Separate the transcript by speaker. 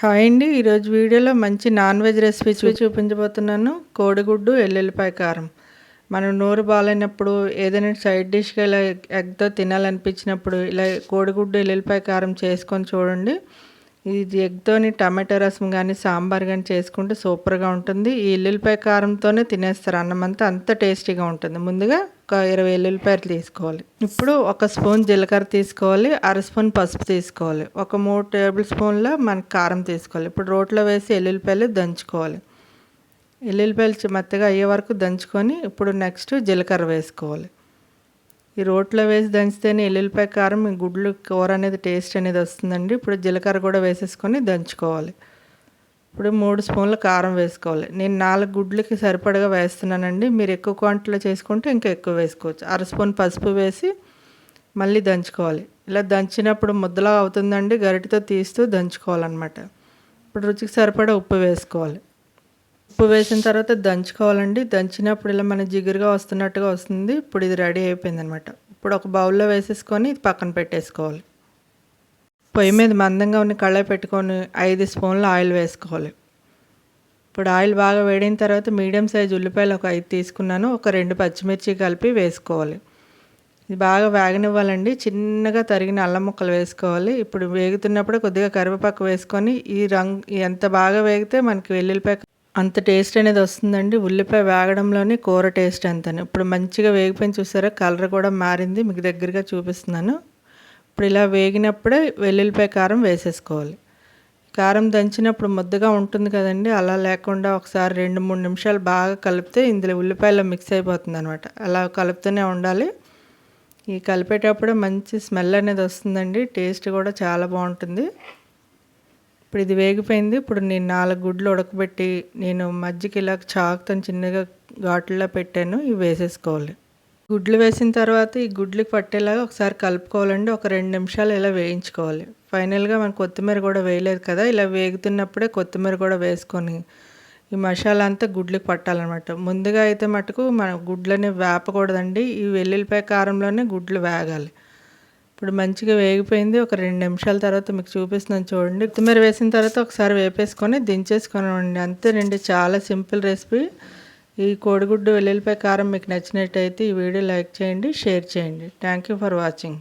Speaker 1: Hi అండి. ఈరోజు వీడియోలో మంచి నాన్ వెజ్ రెసిపీ చూపించబోతున్నాను. కోడిగుడ్డు ఎల్లుల్లిపాయ కారం. మనం నోరు బాగాలేనప్పుడు ఏదైనా సైడ్ డిష్గా ఇలా ఎగ్తో తినాలనిపించినప్పుడు ఇలా కోడిగుడ్డు ఎల్లుల్లిపాయ కారం చేసుకొని చూడండి. ఇది ఎగ్తోని టమాటో రసం కానీ సాంబార్ కానీ చేసుకుంటే సూపర్గా ఉంటుంది. ఈ ఎల్లుల్లిపాయ కారంతోనే తినేస్తారు. అన్నం అంతా అంత టేస్టీగా ఉంటుంది. ముందుగా ఒక ఇరవై ఎల్లుల్లిపాయలు తీసుకోవాలి. ఇప్పుడు ఒక స్పూన్ జీలకర్ర తీసుకోవాలి. అర స్పూన్ పసుపు తీసుకోవాలి. ఒక మూడు టేబుల్ స్పూన్ల మనకి కారం తీసుకోవాలి. ఇప్పుడు రోట్లో వేసి ఎల్లుల్లిపాయలు దంచుకోవాలి. ఎల్లుల్లిపాయలు మెత్తగా అయ్యే వరకు దంచుకొని ఇప్పుడు నెక్స్ట్ జీలకర్ర వేసుకోవాలి. ఈ రోట్లో వేసి దంచితేనే ఎల్లుల్లిపాయ కారం గుడ్లు కూర అనేది టేస్ట్ అనేది వస్తుందండి. ఇప్పుడు జీలకర్ర కూడా వేసేసుకొని దంచుకోవాలి. ఇప్పుడు మూడు స్పూన్ల కారం వేసుకోవాలి. నేను నాలుగు గుడ్లకి సరిపడగా వేస్తున్నానండి. మీరు ఎక్కువ క్వాంటిటీలో చేసుకుంటే ఇంకా ఎక్కువ వేసుకోవచ్చు. అర స్పూన్ పసుపు వేసి మళ్ళీ దంచుకోవాలి. ఇలా దంచినప్పుడు ముద్దలా అవుతుందండి. గరిటితో తీస్తూ దంచుకోవాలన్నమాట. ఇప్పుడు రుచికి సరిపడా ఉప్పు వేసుకోవాలి. ఉప్పు వేసిన తర్వాత దంచుకోవాలండి. దంచినప్పుడు ఇలా మన జిగురుగా వస్తున్నట్టుగా వస్తుంది. ఇప్పుడు ఇది రెడీ అయిపోయింది అనమాట ఇప్పుడు ఒక బౌల్లో వేసేసుకొని ఇది పక్కన పెట్టేసుకోవాలి. పొయ్యి మీద మందంగా ఉన్న కళ్ళ పెట్టుకొని ఐదు స్పూన్లు ఆయిల్ వేసుకోవాలి. ఇప్పుడు ఆయిల్ బాగా వేడిన తర్వాత మీడియం సైజ్ ఉల్లిపాయలు ఒక ఐదు తీసుకున్నాను. ఒక రెండు పచ్చిమిర్చి కలిపి వేసుకోవాలి. ఇది బాగా వేగనివ్వాలండి. చిన్నగా తరిగిన అల్లం ముక్కలు వేసుకోవాలి. ఇప్పుడు వేగుతున్నప్పుడు కొద్దిగా కరివేపాకు వేసుకొని ఈ రంగు ఎంత బాగా వేగితే మనకి వెల్లుల్లిపాయ అంత టేస్ట్ అనేది వస్తుందండి. ఉల్లిపాయ వేగడంలోనే కూర టేస్ట్ అంతని ఇప్పుడు మంచిగా వేగిపోయిన చూసారా? కలర్ కూడా మారింది. మీకు దగ్గరగా చూపిస్తున్నాను. ఇప్పుడు ఇలా వేగినప్పుడే వెల్లుల్లిపాయ కారం వేసేసుకోవాలి. కారం దంచినప్పుడు ముద్దగా ఉంటుంది కదండి. అలా లేకుండా ఒకసారి రెండు మూడు నిమిషాలు బాగా కలిపితే ఇందులో ఉల్లిపాయలో మిక్స్ అయిపోతుంది అనమాట అలా కలుపుతూనే ఉండాలి. ఈ కలిపేటప్పుడు మంచి స్మెల్ అనేది వస్తుందండి. టేస్ట్ కూడా చాలా బాగుంటుంది. ఇప్పుడు ఇది వేగిపోయింది. ఇప్పుడు నేను నాలుగు గుడ్లు ఉడకబెట్టి నేను మజ్జికి ఇలా చాకుతో చిన్నగా ఘాట్లా పెట్టాను. ఇవి వేసేసుకోవాలి. గుడ్లు వేసిన తర్వాత ఈ గుడ్లకి పట్టేలాగా ఒకసారి కలుపుకోవాలండి. ఒక రెండు నిమిషాలు ఇలా వేయించుకోవాలి. ఫైనల్గా మనం కొత్తిమీర కూడా వేయలేదు కదా. ఇలా వేగుతున్నప్పుడే కొత్తిమీర కూడా వేసుకొని ఈ మసాలా అంతా గుడ్లకి పట్టాలన్నమాట. ముందుగా అయితే మటుకు మన గుడ్లని వేపకూడదండి. ఈ వెల్లుల్లిపాయ కారంలోనే గుడ్లు వేగాలి. ఇప్పుడు మంచిగా వేగిపోయింది. ఒక రెండు నిమిషాల తర్వాత మీకు చూపిస్తున్నాను చూడండి. కొత్తిమీర వేసిన తర్వాత ఒకసారి వేపేసుకొని దించేసుకొని అంతేనండి చాలా సింపుల్ రెసిపీ. ఈ కోడిగుడ్డు వెల్లుల్లిపాయ కారం మీకు నచ్చినట్టయితే ఈ వీడియో లైక్ చేయండి షేర్ చేయండి. Thank you for watching.